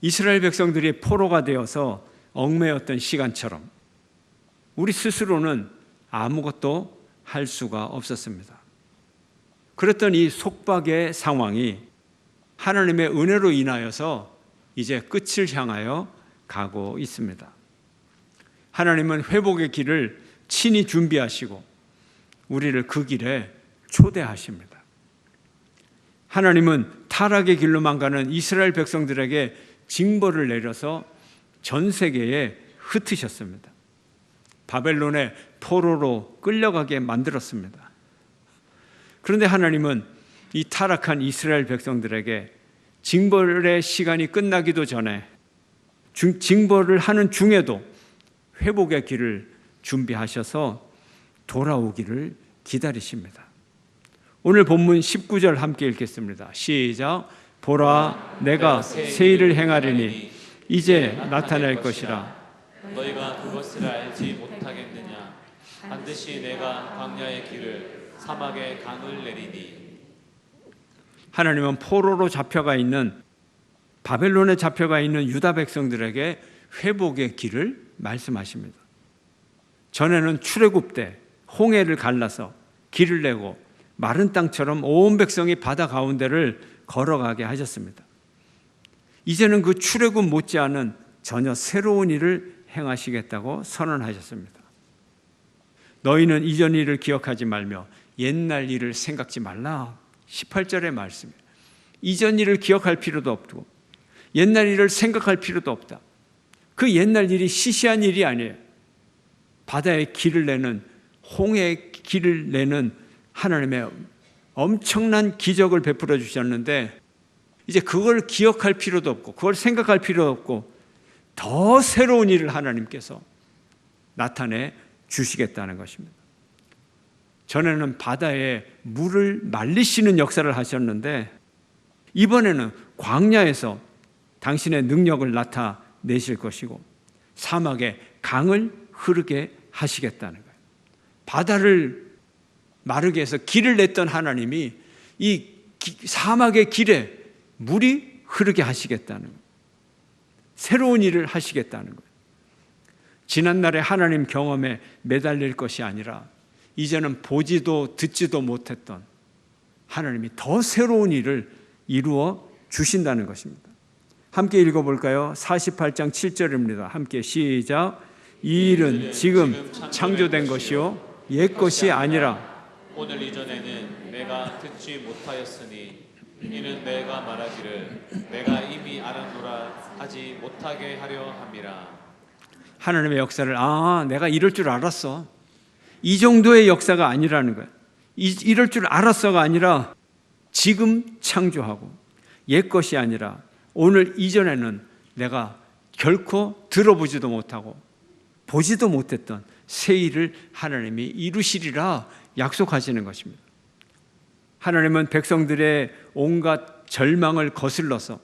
이스라엘 백성들이 포로가 되어서 얽매였던 시간처럼 우리 스스로는 아무것도 할 수가 없었습니다. 그랬던 이 속박의 상황이 하나님의 은혜로 인하여서 이제 끝을 향하여 가고 있습니다. 하나님은 회복의 길을 친히 준비하시고 우리를 그 길에 초대하십니다. 하나님은 타락의 길로만 가는 이스라엘 백성들에게 징벌을 내려서 전 세계에 흩으셨습니다. 바벨론의 포로로 끌려가게 만들었습니다. 그런데 하나님은 이 타락한 이스라엘 백성들에게 징벌의 시간이 끝나기도 전에 징벌을 하는 중에도 회복의 길을 준비하셔서 돌아오기를 기다리십니다. 오늘 본문 19절 함께 읽겠습니다. 시작. 보라, 내가 새 일을 행하리니 이제 나타날 것이라. 너희가 그것을 알지 못하겠느냐 반드시 내가 광야의 길을 사막의 강을 내리니 하나님은 포로로 잡혀가 있는 바벨론에 잡혀가 있는 유다 백성들에게 회복의 길을 말씀하십니다. 전에는 출애굽 때 홍해를 갈라서 길을 내고 마른 땅처럼 온 백성이 바다 가운데를 걸어가게 하셨습니다. 이제는 그 출애굽 못지않은 전혀 새로운 일을 행하시겠다고 선언하셨습니다. 너희는 이전 일을 기억하지 말며 옛날 일을 생각지 말라. 18절의 말씀이에요. 이전 일을 기억할 필요도 없고 옛날 일을 생각할 필요도 없다. 그 옛날 일이 시시한 일이 아니에요. 바다에 길을 내는 홍해에 길을 내는 하나님의 엄청난 기적을 베풀어 주셨는데 이제 그걸 기억할 필요도 없고 그걸 생각할 필요도 없고 더 새로운 일을 하나님께서 나타내 주시겠다는 것입니다. 전에는 바다에 물을 말리시는 역사를 하셨는데 이번에는 광야에서 당신의 능력을 나타내실 것이고 사막에 강을 흐르게 하시겠다는 거예요. 바다를 마르게 해서 길을 냈던 하나님이 이 사막의 길에 물이 흐르게 하시겠다는. 새로운 일을 하시겠다는 거예요. 지난날의 하나님 경험에 매달릴 것이 아니라 이제는 보지도 듣지도 못했던 하나님이 더 새로운 일을 이루어 주신다는 것입니다. 함께 읽어볼까요? 48장 7절입니다. 함께 시작. 이 일은 지금 창조된 것이요 옛 것이 아니라 오늘 이전에는 내가 듣지 못하였으니 이는 내가 말하기를 내가 이미 알았노라 하지 못하게 하려 함이라. 하나님의 역사를 아 내가 이럴 줄 알았어. 이 정도의 역사가 아니라는 거야. 이, 이럴 줄 알았어가 아니라 지금 창조하고 옛 것이 아니라 오늘 이전에는 내가 결코 들어보지도 못하고 보지도 못했던 새 일을 하나님이 이루시리라 약속하시는 것입니다. 하나님은 백성들의 온갖 절망을 거슬러서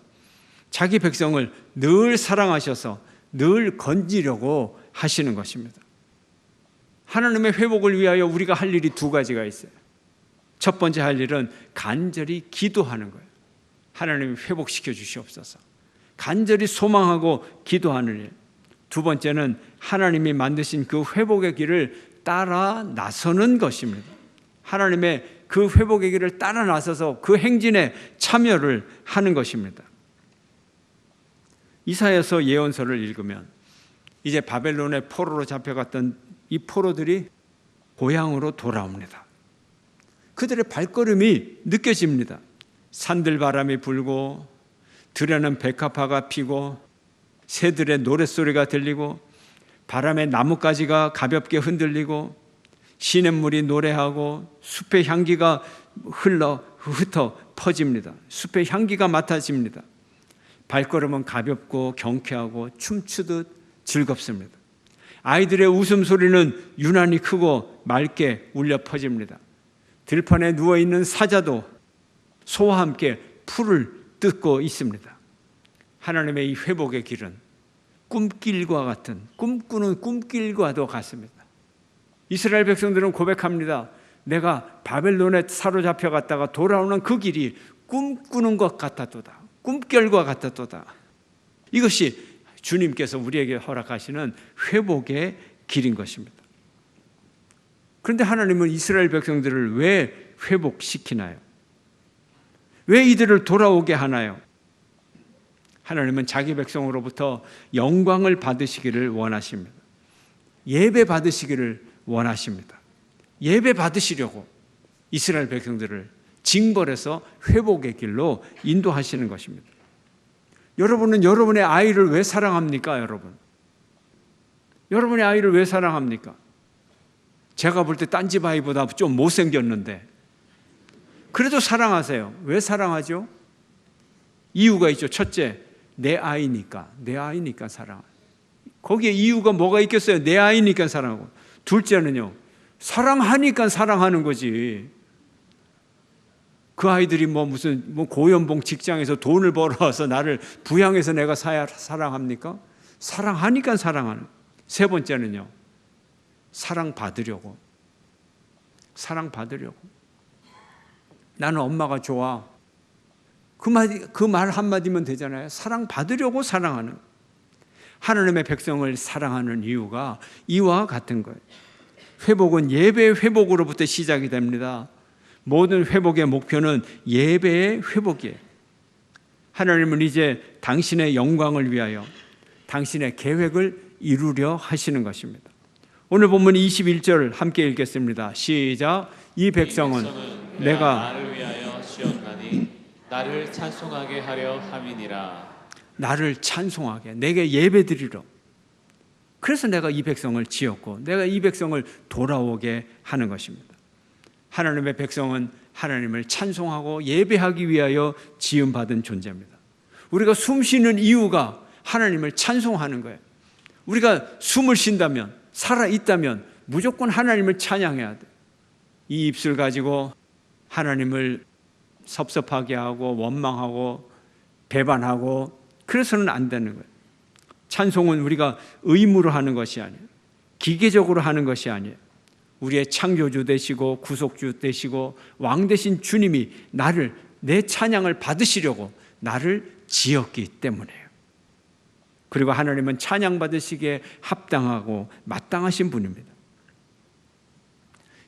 자기 백성을 늘 사랑하셔서 늘 건지려고 하시는 것입니다. 하나님의 회복을 위하여 우리가 할 일이 두 가지가 있어요. 첫 번째 할 일은 간절히 기도하는 거예요. 하나님이 회복시켜 주시옵소서. 간절히 소망하고 기도하는 일. 두 번째는 하나님이 만드신 그 회복의 길을 따라 나서는 것입니다. 하나님의 그 회복의 길을 따라 나서서 그 행진에 참여를 하는 것입니다. 이사야서 예언서를 읽으면 이제 바벨론의 포로로 잡혀갔던 이 포로들이 고향으로 돌아옵니다. 그들의 발걸음이 느껴집니다. 산들 바람이 불고 들에는 백합화가 피고 새들의 노랫소리가 들리고 바람에 나뭇가지가 가볍게 흔들리고 시냇물이 노래하고 숲의 향기가 흘러 흩어 퍼집니다. 숲의 향기가 맡아집니다. 발걸음은 가볍고 경쾌하고 춤추듯 즐겁습니다. 아이들의 웃음소리는 유난히 크고 맑게 울려 퍼집니다. 들판에 누워 있는 사자도 소와 함께 풀을 뜯고 있습니다. 하나님의 이 회복의 길은 꿈길과 같은 꿈꾸는 꿈길과도 같습니다. 이스라엘 백성들은 고백합니다. 내가 바벨론에 사로잡혀 갔다가 돌아오는 그 길이 꿈꾸는 것 같았도다. 꿈결과 같았도다. 이것이 주님께서 우리에게 허락하시는 회복의 길인 것입니다. 그런데 하나님은 이스라엘 백성들을 왜 회복시키나요? 왜 이들을 돌아오게 하나요? 하나님은 자기 백성으로부터 영광을 받으시기를 원하십니다. 예배 받으시기를 원하십니다. 예배 받으시려고 이스라엘 백성들을 징벌해서 회복의 길로 인도하시는 것입니다. 여러분은 여러분의 아이를 왜 사랑합니까, 여러분? 여러분의 아이를 왜 사랑합니까? 제가 볼 때 딴집 아이보다 좀 못생겼는데 그래도 사랑하세요. 왜 사랑하죠? 이유가 있죠. 첫째, 내 아이니까. 내 아이니까 사랑. 거기에 이유가 뭐가 있겠어요? 내 아이니까 사랑하고. 둘째는요. 사랑하니까 사랑하는 거지. 그 아이들이 뭐 무슨 뭐 고연봉 직장에서 돈을 벌어와서 나를 부양해서 내가 사, 사랑합니까? 사랑하니까 사랑하는. 세 번째는요. 사랑 받으려고. 사랑 받으려고. 나는 엄마가 좋아. 그 말, 그 말 한마디면 되잖아요. 사랑 받으려고 사랑하는. 하나님의 백성을 사랑하는 이유가 이와 같은 거예요. 회복은 예배의 회복으로부터 시작이 됩니다. 모든 회복의 목표는 예배의 회복이에요. 하나님은 이제 당신의 영광을 위하여 당신의 계획을 이루려 하시는 것입니다. 오늘 본문 21절 함께 읽겠습니다. 시작. 이 백성은 내가 나를 찬송하게 하려 함이니라. 나를 찬송하게 내게 예배드리러 그래서 내가 이 백성을 지었고 내가 이 백성을 돌아오게 하는 것입니다. 하나님의 백성은 하나님을 찬송하고 예배하기 위하여 지음 받은 존재입니다. 우리가 숨 쉬는 이유가 하나님을 찬송하는 거예요. 우리가 숨을 쉰다면 살아 있다면 무조건 하나님을 찬양해야 돼. 이 입술 가지고 하나님을 섭섭하게 하고 원망하고 배반하고 그래서는 안 되는 거예요. 찬송은 우리가 의무로 하는 것이 아니에요. 기계적으로 하는 것이 아니에요. 우리의 창조주 되시고 구속주 되시고 왕 되신 주님이 나를 내 찬양을 받으시려고 나를 지었기 때문에요. 그리고 하나님은 찬양 받으시기에 합당하고 마땅하신 분입니다.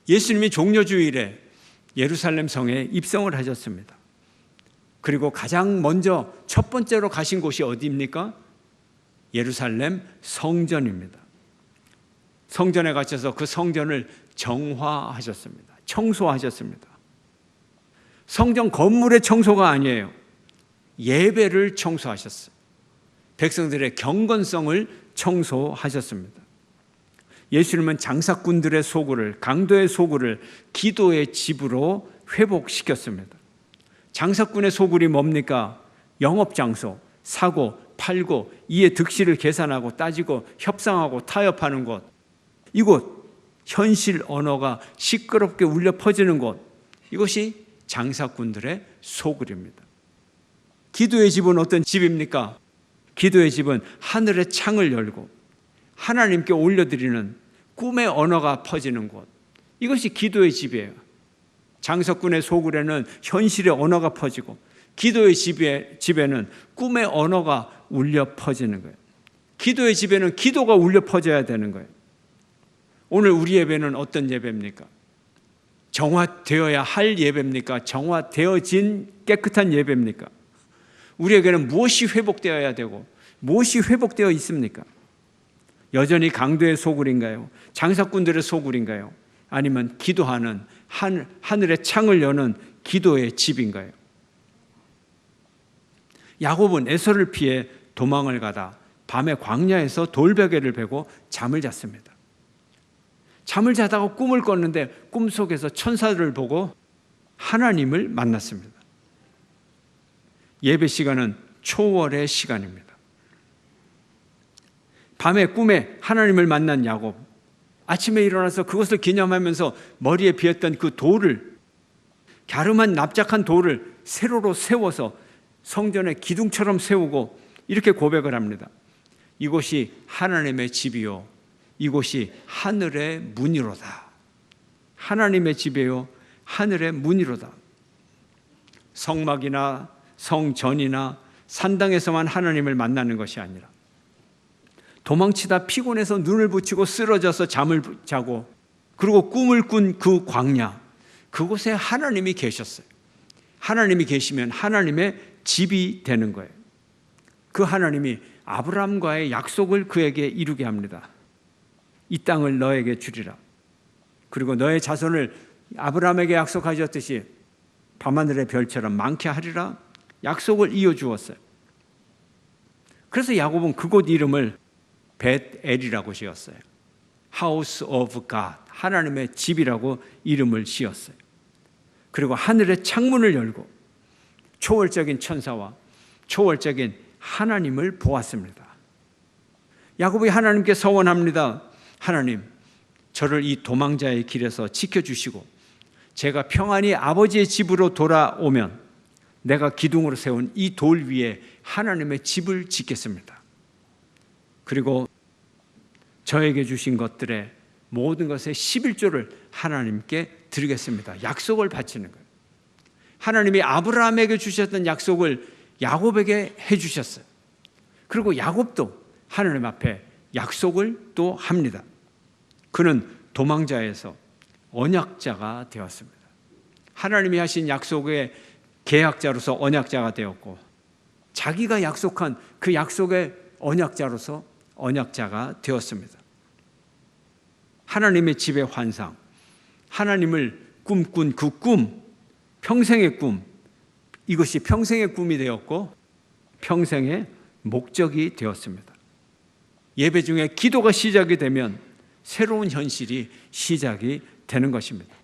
예수님이 종려 주일에 예루살렘 성에 입성을 하셨습니다. 그리고 가장 먼저 첫 번째로 가신 곳이 어디입니까? 예루살렘 성전입니다. 성전에 가셔서 그 성전을 정화하셨습니다. 청소하셨습니다. 성전 건물의 청소가 아니에요. 예배를 청소하셨어요. 백성들의 경건성을 청소하셨습니다. 예수님은 장사꾼들의 소굴을 강도의 소굴을 기도의 집으로 회복시켰습니다. 장사꾼의 소굴이 뭡니까? 영업 장소, 사고, 팔고 이에 득실을 계산하고 따지고 협상하고 타협하는 곳. 이곳 현실 언어가 시끄럽게 울려 퍼지는 곳. 이것이 장사꾼들의 소굴입니다. 기도의 집은 어떤 집입니까? 기도의 집은 하늘의 창을 열고 하나님께 올려드리는 꿈의 언어가 퍼지는 곳. 이것이 기도의 집이에요. 장석군의 소굴에는 현실의 언어가 퍼지고 기도의 집에, 집에는 꿈의 언어가 울려 퍼지는 거예요. 기도의 집에는 기도가 울려 퍼져야 되는 거예요. 오늘 우리 예배는 어떤 예배입니까? 정화되어야 할 예배입니까? 정화되어진 깨끗한 예배입니까? 우리에게는 무엇이 회복되어야 되고 무엇이 회복되어 있습니까? 여전히 강도의 소굴인가요? 장사꾼들의 소굴인가요? 아니면 기도하는 한, 하늘의 창을 여는 기도의 집인가요? 야곱은 에서를 피해 도망을 가다 밤에 광야에서 돌베개를 베고 잠을 잤습니다. 잠을 자다가 꿈을 꿨는데 꿈속에서 천사들을 보고 하나님을 만났습니다. 예배 시간은 초월의 시간입니다. 밤에 꿈에 하나님을 만난 야곱. 아침에 일어나서 그것을 기념하면서 머리에 비었던 그 돌을 갸름한 납작한 돌을 세로로 세워서 성전의 기둥처럼 세우고 이렇게 고백을 합니다. 이곳이 하나님의 집이요. 이곳이 하늘의 문이로다. 하나님의 집이요. 하늘의 문이로다. 성막이나 성전이나 산당에서만 하나님을 만나는 것이 아니라 도망치다 피곤해서 눈을 붙이고 쓰러져서 잠을 자고 그리고 꿈을 꾼 그 광야 그곳에 하나님이 계셨어요. 하나님이 계시면 하나님의 집이 되는 거예요. 그 하나님이 아브라함과의 약속을 그에게 이루게 합니다. 이 땅을 너에게 주리라. 그리고 너의 자손을 아브라함에게 약속하셨듯이 밤하늘의 별처럼 많게 하리라 약속을 이어 주었어요. 그래서 야곱은 그곳 이름을 벳엘이라고 지었어요. House of God, 하나님의 집이라고 이름을 지었어요. 그리고 하늘의 창문을 열고 초월적인 천사와 초월적인 하나님을 보았습니다. 야곱이 하나님께 서원합니다. 하나님, 저를 이 도망자의 길에서 지켜주시고 제가 평안히 아버지의 집으로 돌아오면 내가 기둥으로 세운 이 돌 위에 하나님의 집을 짓겠습니다. 그리고 저에게 주신 것들의 모든 것의 11조를 하나님께 드리겠습니다. 약속을 바치는 거예요. 하나님이 아브라함에게 주셨던 약속을 야곱에게 해 주셨어요. 그리고 야곱도 하나님 앞에 약속을 또 합니다. 그는 도망자에서 언약자가 되었습니다. 하나님이 하신 약속의 계약자로서 언약자가 되었고 자기가 약속한 그 약속의 언약자로서 언약자가 되었습니다. 하나님의 집의 환상, 하나님을 꿈꾼 그 꿈, 평생의 꿈, 이것이 평생의 꿈이 되었고 평생의 목적이 되었습니다. 예배 중에 기도가 시작이 되면 새로운 현실이 시작이 되는 것입니다.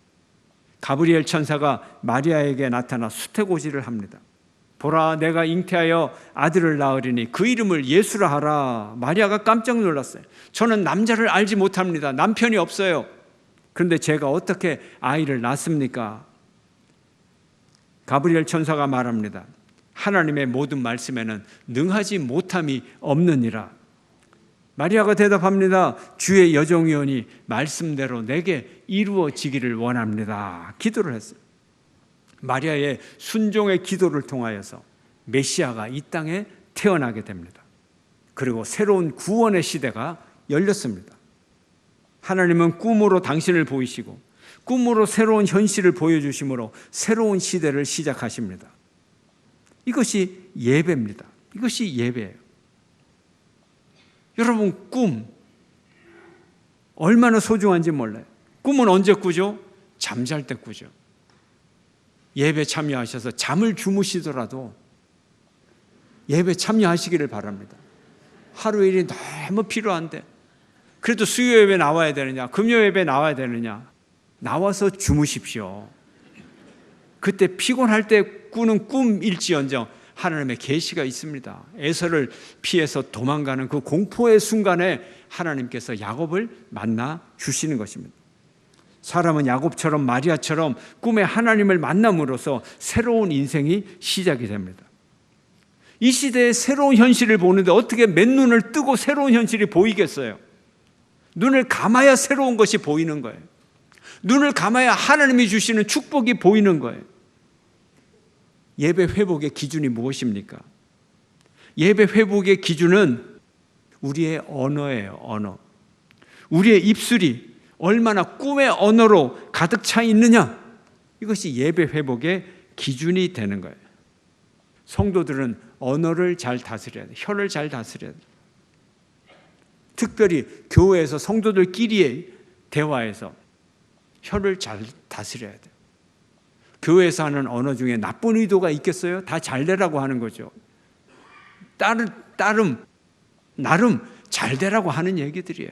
가브리엘 천사가 마리아에게 나타나 수태고지를 합니다. 보라 내가 잉태하여 아들을 낳으리니 그 이름을 예수라 하라. 마리아가 깜짝 놀랐어요. 저는 남자를 알지 못합니다. 남편이 없어요. 그런데 제가 어떻게 아이를 낳습니까? 가브리엘 천사가 말합니다. 하나님의 모든 말씀에는 능하지 못함이 없느니라. 마리아가 대답합니다. 주의 여종이오니 말씀대로 내게 이루어지기를 원합니다. 기도를 했어요. 마리아의 순종의 기도를 통하여서 메시아가 이 땅에 태어나게 됩니다. 그리고 새로운 구원의 시대가 열렸습니다. 하나님은 꿈으로 당신을 보이시고 꿈으로 새로운 현실을 보여주심으로 새로운 시대를 시작하십니다. 이것이 예배입니다. 이것이 예배예요. 여러분, 꿈 얼마나 소중한지 몰라요. 꿈은 언제 꾸죠? 잠잘 때 꾸죠. 예배 참여하셔서 잠을 주무시더라도 예배 참여하시기를 바랍니다. 하루 일이 너무 필요한데 그래도 수요 예배 나와야 되느냐, 금요 예배 나와야 되느냐. 나와서 주무십시오. 그때 피곤할 때 꾸는 꿈일지언정 하나님의 계시가 있습니다. 에서를 피해서 도망가는 그 공포의 순간에 하나님께서 야곱을 만나 주시는 것입니다. 사람은 야곱처럼 마리아처럼 꿈에 하나님을 만남으로써 새로운 인생이 시작이 됩니다. 이 시대에 새로운 현실을 보는데 어떻게 맨눈을 뜨고 새로운 현실이 보이겠어요? 눈을 감아야 새로운 것이 보이는 거예요. 눈을 감아야 하나님이 주시는 축복이 보이는 거예요. 예배 회복의 기준이 무엇입니까? 예배 회복의 기준은 우리의 언어예요, 언어. 우리의 입술이 얼마나 꿈의 언어로 가득 차 있느냐? 이것이 예배 회복의 기준이 되는 거예요. 성도들은 언어를 잘 다스려야 돼. 혀를 잘 다스려야 돼. 특별히 교회에서 성도들끼리의 대화에서 혀를 잘 다스려야 돼. 교회에서 하는 언어 중에 나쁜 의도가 있겠어요? 다 잘 되라고 하는 거죠. 따름, 따름, 나름 잘 되라고 하는 얘기들이에요.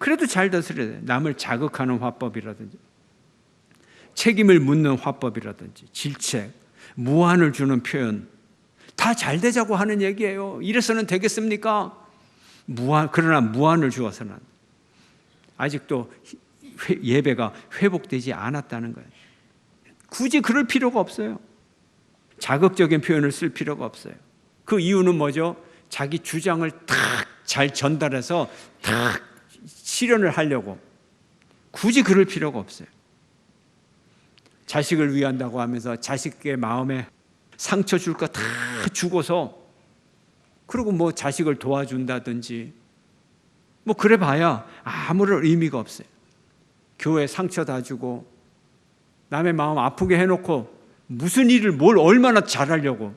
그래도 잘 다스려야 돼. 남을 자극하는 화법이라든지, 책임을 묻는 화법이라든지, 질책, 무한을 주는 표현, 다 잘 되자고 하는 얘기예요. 이래서는 되겠습니까? 무한, 그러나 무한을 주어서는 아직도 예배가 회복되지 않았다는 거예요. 굳이 그럴 필요가 없어요. 자극적인 표현을 쓸 필요가 없어요. 그 이유는 뭐죠? 자기 주장을 탁 잘 전달해서 탁 실현을 하려고 굳이 그럴 필요가 없어요. 자식을 위한다고 하면서 자식의 마음에 상처 줄 거 다 주고서 그리고 뭐 자식을 도와준다든지 뭐 그래 봐야 아무런 의미가 없어요. 교회 상처 다 주고 남의 마음 아프게 해놓고 무슨 일을 뭘 얼마나 잘하려고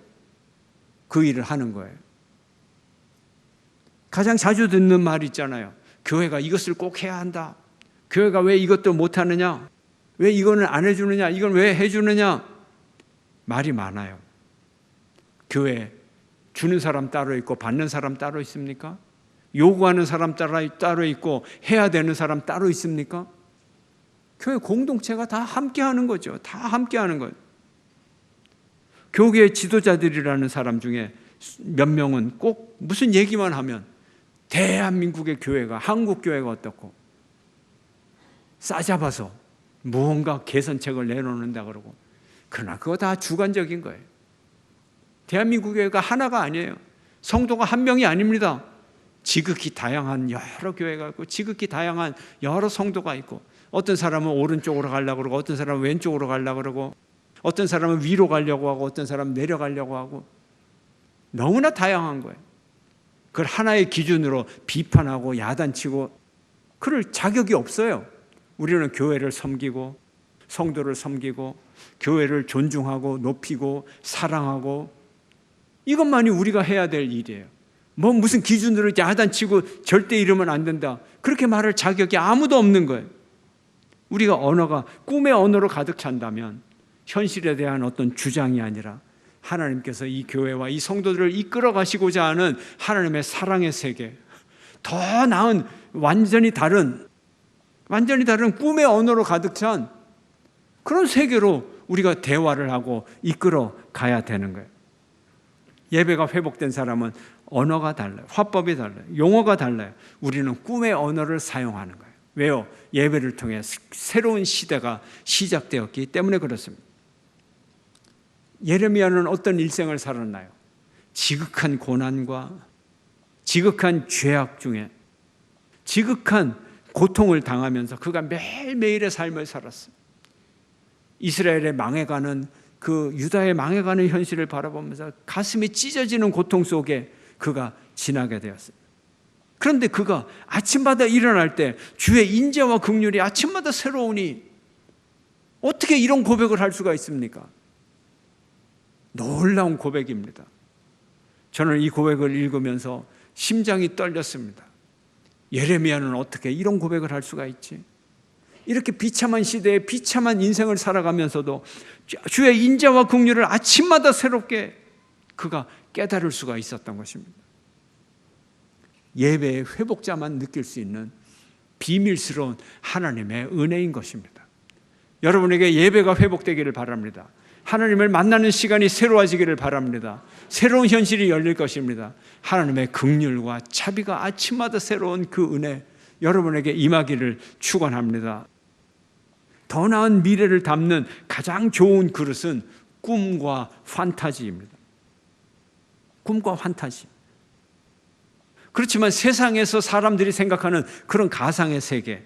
그 일을 하는 거예요. 가장 자주 듣는 말 있잖아요. 교회가 이것을 꼭 해야 한다. 교회가 왜 이것도 못 하느냐? 왜 이거는 안 해주느냐? 이건 왜 해주느냐? 말이 많아요. 교회 주는 사람 따로 있고 받는 사람 따로 있습니까? 요구하는 사람 따로 있고 해야 되는 사람 따로 있습니까? 교회 공동체가 다 함께 하는 거죠. 다 함께 하는 거예요. 교계 지도자들이라는 사람 중에 몇 명은 꼭 무슨 얘기만 하면 대한민국의 교회가 한국 교회가 어떻고 싸잡아서 무언가 개선책을 내놓는다 그러고 그러나 그거 다 주관적인 거예요. 대한민국 교회가 하나가 아니에요. 성도가 한 명이 아닙니다. 지극히 다양한 여러 교회가 있고 지극히 다양한 여러 성도가 있고 어떤 사람은 오른쪽으로 가려고 그러고 어떤 사람은 왼쪽으로 가려고 그러고 어떤 사람은 위로 가려고 하고 어떤 사람은 내려가려고 하고 너무나 다양한 거예요. 그걸 하나의 기준으로 비판하고 야단치고 그럴 자격이 없어요. 우리는 교회를 섬기고 성도를 섬기고 교회를 존중하고 높이고 사랑하고 이것만이 우리가 해야 될 일이에요. 뭐 무슨 기준으로 야단치고 절대 이러면 안 된다. 그렇게 말할 자격이 아무도 없는 거예요. 우리가 언어가 꿈의 언어로 가득 찬다면 현실에 대한 어떤 주장이 아니라 하나님께서 이 교회와 이 성도들을 이끌어 가시고자 하는 하나님의 사랑의 세계, 더 나은 완전히 다른 완전히 다른 꿈의 언어로 가득 찬 그런 세계로 우리가 대화를 하고 이끌어 가야 되는 거예요. 예배가 회복된 사람은 언어가 달라요. 화법이 달라요. 용어가 달라요. 우리는 꿈의 언어를 사용하는 거예요. 왜요? 예배를 통해 새로운 시대가 시작되었기 때문에 그렇습니다. 예레미야는 어떤 일생을 살았나요? 지극한 고난과 지극한 죄악 중에 지극한 고통을 당하면서 그가 매일매일의 삶을 살았어요. 이스라엘의 망해가는 그 유다의 망해가는 현실을 바라보면서 가슴이 찢어지는 고통 속에 그가 지나게 되었어요. 그런데 그가 아침마다 일어날 때 주의 인재와 긍휼이 아침마다 새로우니 어떻게 이런 고백을 할 수가 있습니까? 놀라운 고백입니다. 저는 이 고백을 읽으면서 심장이 떨렸습니다. 예레미야는 어떻게 이런 고백을 할 수가 있지? 이렇게 비참한 시대에 비참한 인생을 살아가면서도 주의 인자와 긍휼을 아침마다 새롭게 그가 깨달을 수가 있었던 것입니다. 예배의 회복자만 느낄 수 있는 비밀스러운 하나님의 은혜인 것입니다. 여러분에게 예배가 회복되기를 바랍니다. 하나님을 만나는 시간이 새로워지기를 바랍니다. 새로운 현실이 열릴 것입니다. 하나님의 긍휼과 자비가 아침마다 새로운 그 은혜 여러분에게 임하기를 축원합니다. 더 나은 미래를 담는 가장 좋은 그릇은 꿈과 판타지입니다. 꿈과 판타지. 그렇지만 세상에서 사람들이 생각하는 그런 가상의 세계,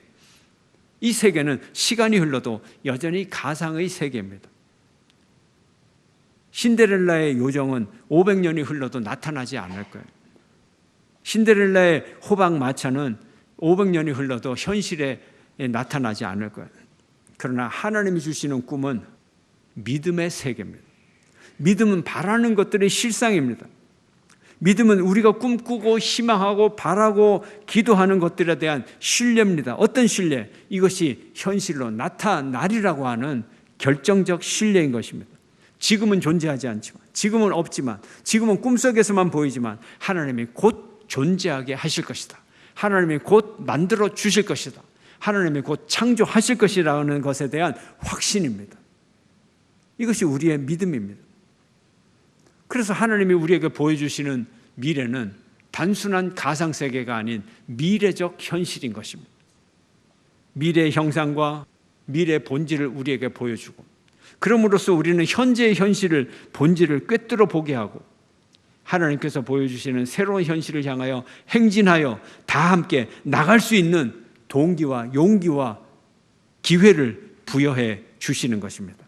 이 세계는 시간이 흘러도 여전히 가상의 세계입니다. 신데렐라의 요정은 500년이 흘러도 나타나지 않을 거예요. 신데렐라의 호박 마차는 500년이 흘러도 현실에 나타나지 않을 거예요. 그러나 하나님이 주시는 꿈은 믿음의 세계입니다. 믿음은 바라는 것들의 실상입니다. 믿음은 우리가 꿈꾸고 희망하고 바라고 기도하는 것들에 대한 신뢰입니다. 어떤 신뢰? 이것이 현실로 나타나리라고 하는 결정적 신뢰인 것입니다. 지금은 존재하지 않지만, 지금은 없지만, 지금은 꿈속에서만 보이지만, 하나님이 곧 존재하게 하실 것이다. 하나님이 곧 만들어 주실 것이다. 하나님이 곧 창조하실 것이라는 것에 대한 확신입니다. 이것이 우리의 믿음입니다. 그래서 하나님이 우리에게 보여주시는 미래는 단순한 가상세계가 아닌 미래적 현실인 것입니다. 미래의 형상과 미래의 본질을 우리에게 보여주고, 그럼으로써 우리는 현재의 현실을, 본질을 꿰뚫어 보게 하고, 하나님께서 보여주시는 새로운 현실을 향하여 행진하여 다 함께 나갈 수 있는 동기와 용기와 기회를 부여해 주시는 것입니다.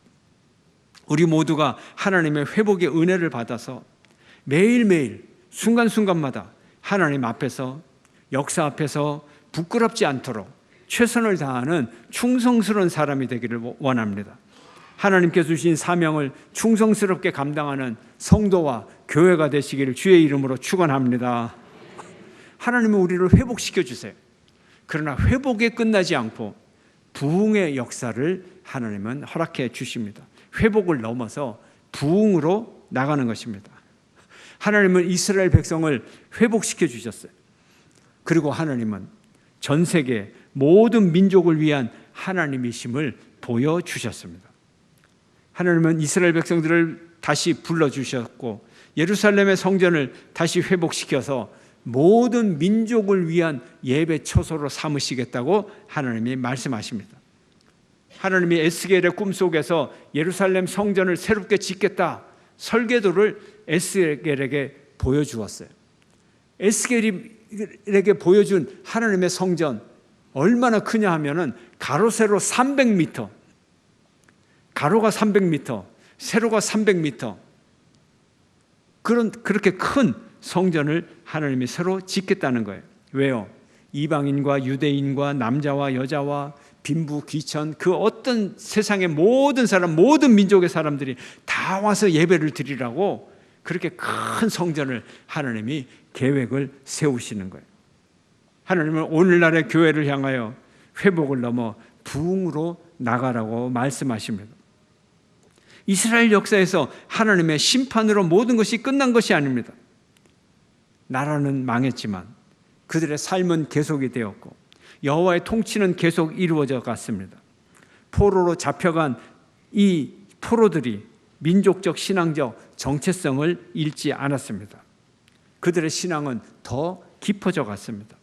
우리 모두가 하나님의 회복의 은혜를 받아서 매일매일 순간순간마다 하나님 앞에서 역사 앞에서 부끄럽지 않도록 최선을 다하는 충성스러운 사람이 되기를 원합니다. 하나님께서 주신 사명을 충성스럽게 감당하는 성도와 교회가 되시기를 주의 이름으로 축원합니다. 하나님은 우리를 회복시켜 주세요. 그러나 회복에 끝나지 않고 부흥의 역사를 하나님은 허락해 주십니다. 회복을 넘어서 부흥으로 나가는 것입니다. 하나님은 이스라엘 백성을 회복시켜 주셨어요. 그리고 하나님은 전 세계 모든 민족을 위한 하나님이심을 보여주셨습니다. 하나님은 이스라엘 백성들을 다시 불러주셨고 예루살렘의 성전을 다시 회복시켜서 모든 민족을 위한 예배 처소로 삼으시겠다고 하나님이 말씀하십니다. 하나님이 에스겔의 꿈속에서 예루살렘 성전을 새롭게 짓겠다 설계도를 에스겔에게 보여주었어요. 에스겔에게 보여준 하나님의 성전 얼마나 크냐 하면은 가로 세로 300m, 가로가 300m, 세로가 300m. 그런 그렇게 큰 성전을 하나님이 새로 짓겠다는 거예요. 왜요? 이방인과 유대인과 남자와 여자와 빈부 귀천 그 어떤 세상의 모든 사람 모든 민족의 사람들이 다 와서 예배를 드리라고 그렇게 큰 성전을 하나님이 계획을 세우시는 거예요. 하나님은 오늘날의 교회를 향하여 회복을 넘어 부흥으로 나가라고 말씀하십니다. 이스라엘 역사에서 하나님의 심판으로 모든 것이 끝난 것이 아닙니다. 나라는 망했지만 그들의 삶은 계속이 되었고 여호와의 통치는 계속 이루어져 갔습니다. 포로로 잡혀간 이 포로들이 민족적 신앙적 정체성을 잃지 않았습니다. 그들의 신앙은 더 깊어져 갔습니다.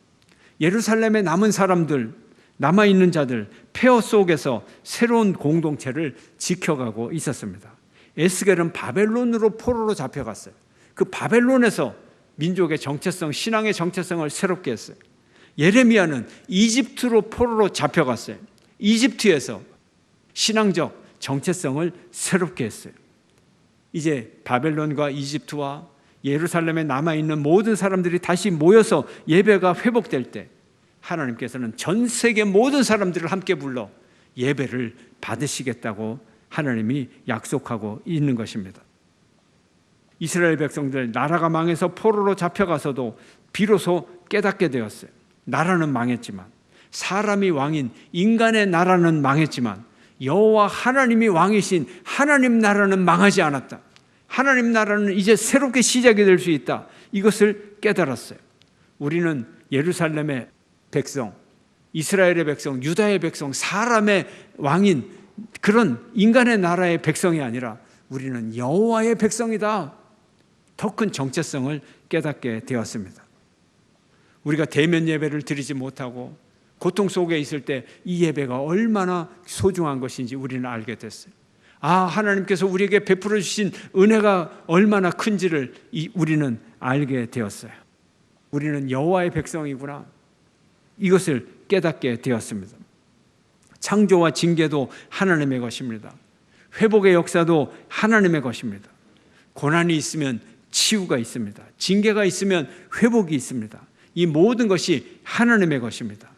예루살렘에 남은 사람들, 남아 있는 자들 폐허 속에서 새로운 공동체를 지켜가고 있었습니다. 에스겔은 바벨론으로 포로로 잡혀갔어요. 그 바벨론에서 민족의 정체성, 신앙의 정체성을 새롭게 했어요. 예레미야는 이집트로 포로로 잡혀갔어요. 이집트에서 신앙적 정체성을 새롭게 했어요. 이제 바벨론과 이집트와 예루살렘에 남아 있는 모든 사람들이 다시 모여서 예배가 회복될 때 하나님께서는 전 세계 모든 사람들을 함께 불러 예배를 받으시겠다고 하나님이 약속하고 있는 것입니다. 이스라엘 백성들 나라가 망해서 포로로 잡혀가서도 비로소 깨닫게 되었어요. 나라는 망했지만 사람이 왕인 인간의 나라는 망했지만 여호와 하나님이 왕이신 하나님 나라는 망하지 않았다. 하나님 나라는 이제 새롭게 시작이 될 수 있다. 이것을 깨달았어요. 우리는 예루살렘의 백성, 이스라엘의 백성, 유다의 백성, 사람의 왕인 그런 인간의 나라의 백성이 아니라 우리는 여호와의 백성이다. 더 큰 정체성을 깨닫게 되었습니다. 우리가 대면 예배를 드리지 못하고 고통 속에 있을 때 이 예배가 얼마나 소중한 것인지 우리는 알게 됐어요. 아, 하나님께서 우리에게 베풀어 주신 은혜가 얼마나 큰지를 우리는 알게 되었어요. 우리는 여호와의 백성이구나. 이것을 깨닫게 되었습니다. 창조와 징계도 하나님의 것입니다. 회복의 역사도 하나님의 것입니다. 고난이 있으면 치유가 있습니다. 징계가 있으면 회복이 있습니다. 이 모든 것이 하나님의 것입니다.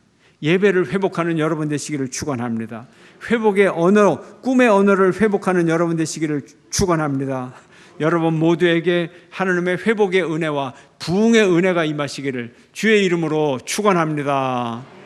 예배를 회복하는 여러분 되시기를 축원합니다. 회복의 언어, 꿈의 언어를 회복하는 여러분 되시기를 축원합니다. 여러분 모두에게 하나님의 회복의 은혜와 부흥의 은혜가 임하시기를 주의 이름으로 축원합니다.